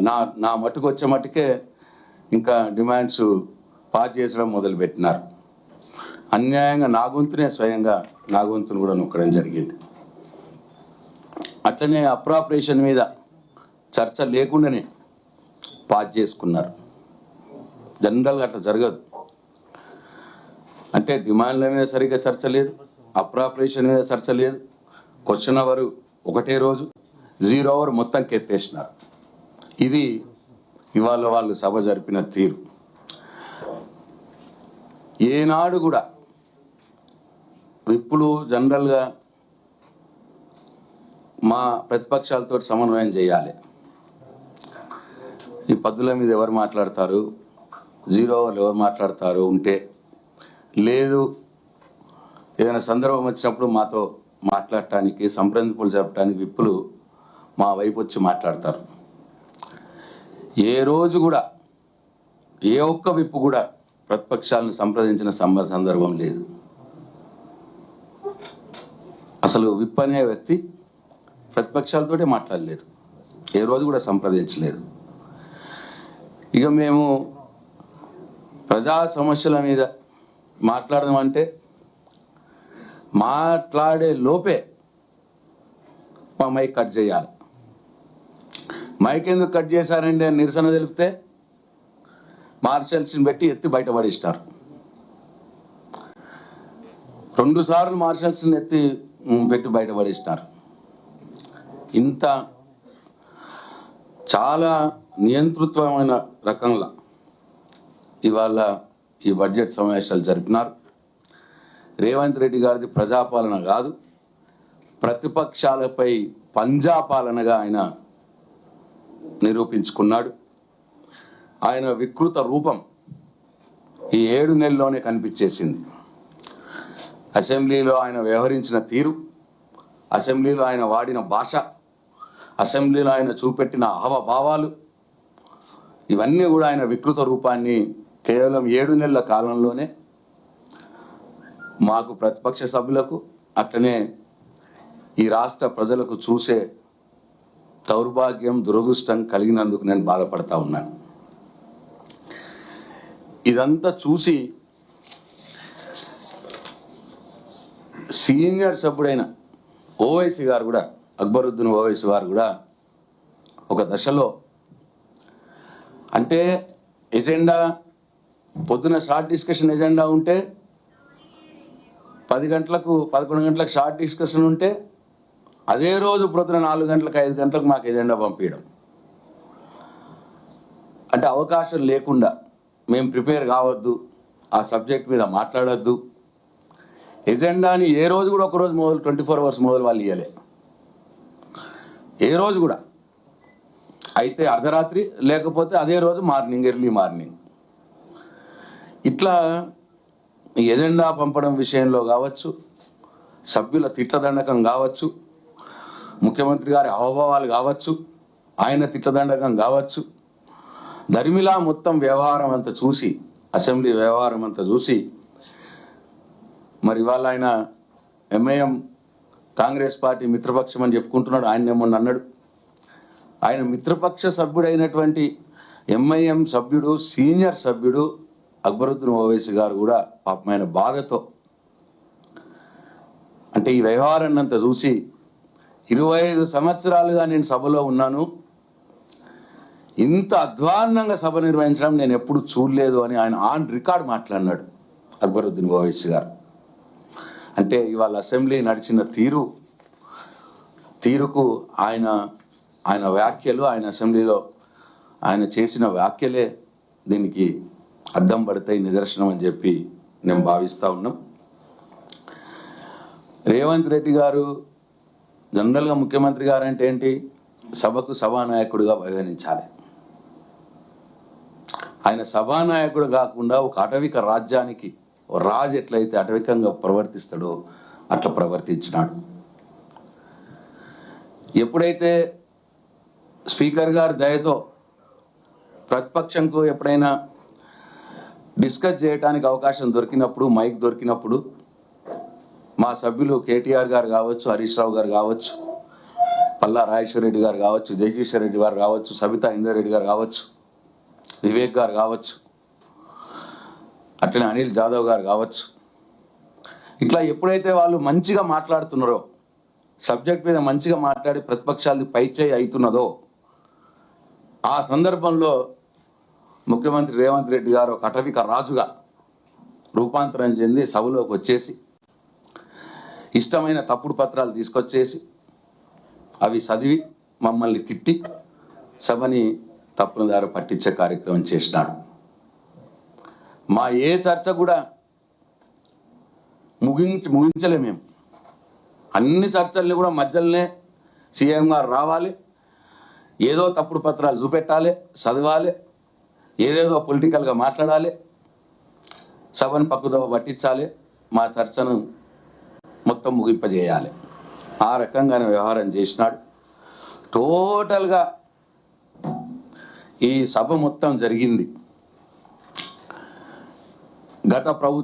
నా నా మటుకు వచ్చే మట్టుకే ఇంకా డిమాండ్స్ పాస్ చేసడం మొదలుపెట్టినారు. అన్యాయంగా నా గొంతునే స్వయంగా నా గొంతును కూడా నొక్కడం జరిగింది. అట్లనే అప్రాపరేషన్ మీద చర్చ లేకుండానే పాస్ చేసుకున్నారు. జనరల్గా అట్లా జరగదు. అంటే డిమాండ్ల మీద సరిగ్గా చర్చ లేదు అప్రాపరేషన్ మీద చర్చ లేదు. క్వశ్చన్ అవర్ ఒకటే రోజు జీరో అవర్ మొత్తం కెత్తేసినారు. ఇది ఇవాళ వాళ్ళు సభ జరిపిన తీరు. ఏనాడు కూడా ఇప్పుడు జనరల్గా మా ప్రతిపక్షాలతో సమన్వయం చేయాలి. ఈ పద్దుల మీద ఎవరు మాట్లాడతారు? జీరో వాళ్ళు ఎవరు మాట్లాడతారు ఉంటే? లేదు ఏదైనా సందర్భం వచ్చినప్పుడు మాతో మాట్లాడటానికి సంప్రదింపులు జరపడానికి విప్పులు మా వైపు వచ్చి మాట్లాడతారు. ఏ రోజు కూడా ఏ ఒక్క విప్పు కూడా ప్రతిపక్షాలను సంప్రదించిన సందర్భం లేదు. అసలు విప్ అనే వ్యక్తి ప్రతిపక్షాలతోటే మాట్లాడలేదు. ఏ రోజు కూడా సంప్రదించలేదు. ఇక మేము ప్రజా సమస్యల మీద మాట్లాడదాం అంటే మాట్లాడే లోపే మా మైక్ కట్ చేయాలి. మైక్ ఎందుకు కట్ చేశారండి అని నిరసన తెలిపితే మార్షల్స్ని పెట్టి ఎత్తి బయట పడేస్తారు రెండు సార్లు మార్షల్స్ని ఎత్తి పెట్టి బయట పడేసినారు ఇంత చాలా నియంతృత్వమైన రకంగా ఇవాళ ఈ బడ్జెట్ సమావేశాలు జరిపినారు. రేవంత్ రెడ్డి గారిది ప్రజాపాలన కాదు ప్రతిపక్షాలపై పంజాపాలనగా ఆయన నిరూపించుకున్నాడు. ఆయన వికృత రూపం ఈ ఏడు నెలల్లోనే కనిపించేసింది. అసెంబ్లీలో ఆయన వ్యవహరించిన తీరు అసెంబ్లీలో ఆయన వాడిన భాష అసెంబ్లీలో ఆయన చూపెట్టిన హావభావాలు ఇవన్నీ కూడా ఆయన వికృత రూపాన్ని కేవలం ఏడు నెలల కాలంలోనే మాకు ప్రతిపక్ష సభ్యులకు అట్లనే ఈ రాష్ట్ర ప్రజలకు చూసే దౌర్భాగ్యం దురదృష్టం కలిగినందుకు నేను బాధపడతా ఉన్నాను ఇదంతా చూసి సీనియర్ సభ్యుడైన ఓవైసీ గారు కూడా అక్బరుద్దీన్ ఓవైసీ గారు కూడా ఒక దశలో అంటే ఎజెండా పొద్దున షార్ట్ డిస్కషన్ ఎజెండా ఉంటే పది గంటలకు పదకొండు గంటలకు షార్ట్ డిస్కషన్ ఉంటే అదే రోజు ప్రొద్దున నాలుగు గంటలకు ఐదు గంటలకు మాకు ఎజెండా పంపించడం. అంటే అవకాశం లేకుండా మేము ప్రిపేర్ కావద్దు ఆ సబ్జెక్ట్ మీద మాట్లాడొద్దు. ఎజెండాని ఏ రోజు కూడా ఒక రోజు మొదలు ట్వంటీ ఫోర్ అవర్స్ మొదలు వాళ్ళు ఇవ్వలే ఏ రోజు కూడా. అయితే అర్ధరాత్రి లేకపోతే అదే రోజు మార్నింగ్ ఎర్లీ మార్నింగ్. ఇట్లా ఎజెండా పంపడం విషయంలో కావచ్చు సభ్యుల తిట్లదండకం కావచ్చు ముఖ్యమంత్రి గారి అవభావాలు కావచ్చు ఆయన తిట్లదండకం కావచ్చు. దరిమిలా మొత్తం వ్యవహారం అంతా చూసి అసెంబ్లీ వ్యవహారం అంతా చూసి మరి ఇవాళ ఆయన ఎంఐఎం కాంగ్రెస్ పార్టీ మిత్రపక్షం అని చెప్పుకుంటున్నాడు. ఆయన ఏమన్నా అన్నాడు. ఆయన మిత్రపక్ష సభ్యుడైనటువంటి ఎంఐఎం సభ్యుడు సీనియర్ సభ్యుడు అక్బరుద్దీన్ ఓవైసీ గారు కూడా పాపమైన బాధతో అంటే ఈ వ్యవహారాన్ని అంతా చూసి ఇరవై ఐదు సంవత్సరాలుగా నేను సభలో ఉన్నాను. ఇంత అధ్వాన్నంగా సభ నిర్వహించడం నేను ఎప్పుడు చూడలేదు అని ఆయన ఆన్ రికార్డ్ మాట్లాడినాడు అక్బరుద్దీన్ ఓవైసీ గారు. అంటే ఇవాళ అసెంబ్లీ నడిచిన తీరు తీరుకు ఆయన ఆయన వ్యాఖ్యలు ఆయన అసెంబ్లీలో ఆయన చేసిన వ్యాఖ్యలే దీనికి అద్దం పడతాయి నిదర్శనం అని చెప్పి నేను భావిస్తూ ఉన్నాం. రేవంత్ రెడ్డి గారు జనరల్గా ముఖ్యమంత్రి గారు అంటే ఏంటి? సభకు సభానాయకుడిగా పరిగణించాలి ఆయన సభానాయకుడు కాకుండా ఒక అటవిక రాజ్యానికి రాజు ఎట్లయితే అటవికంగా ప్రవర్తిస్తాడో అట్లా ప్రవర్తించినాడు. ఎప్పుడైతే స్పీకర్ గారి దయతో ప్రతిపక్షంకు ఎప్పుడైనా డిస్కస్ చేయడానికి అవకాశం దొరికినప్పుడు మైక్ దొరికినప్పుడు మా సభ్యులు కేటీఆర్ గారు కావచ్చు హరీష్ రావు గారు కావచ్చు పల్లా రాజేశ్వర రెడ్డి గారు కావచ్చు జగదీశ్వర రెడ్డి గారు కావచ్చు సబితా ఇందర్ రెడ్డి గారు కావచ్చు వివేక్ గారు కావచ్చు అట్లనే అనిల్ జాదవ్ గారు కావచ్చు. ఇట్లా ఎప్పుడైతే వాళ్ళు మంచిగా మాట్లాడుతున్నారో సబ్జెక్ట్ మీద మంచిగా మాట్లాడి ప్రతిపక్షాలు పైచేయి అవుతున్నదో ఆ సందర్భంలో ముఖ్యమంత్రి రేవంత్ రెడ్డి గారు ఒక అటవిక రాజుగా రూపాంతరం చెంది సభలోకి వచ్చేసి ఇష్టమైన తప్పుడు పత్రాలు తీసుకొచ్చేసి అవి చదివి మమ్మల్ని తిట్టి సభని తప్పుల ద్వారా పట్టించే కార్యక్రమం చేసినాడు. మా ఏ చర్చ కూడా ముగించి ముగించలే మేము. అన్ని చర్చల్ని కూడా మధ్యలోనే సీఎం గారు రావాలి ఏదో తప్పుడు పత్రాలు చూపెట్టాలి చదవాలి ఏదేదో పొలిటికల్గా మాట్లాడాలి సభను పక్కుదవ పట్టించాలి మా చర్చను మొత్తం ముగింపజేయాలి. ఆ రకంగానే వ్యవహారం చేసినాడు. టోటల్గా ఈ సభ మొత్తం జరిగింది. గత ప్రభుత్వం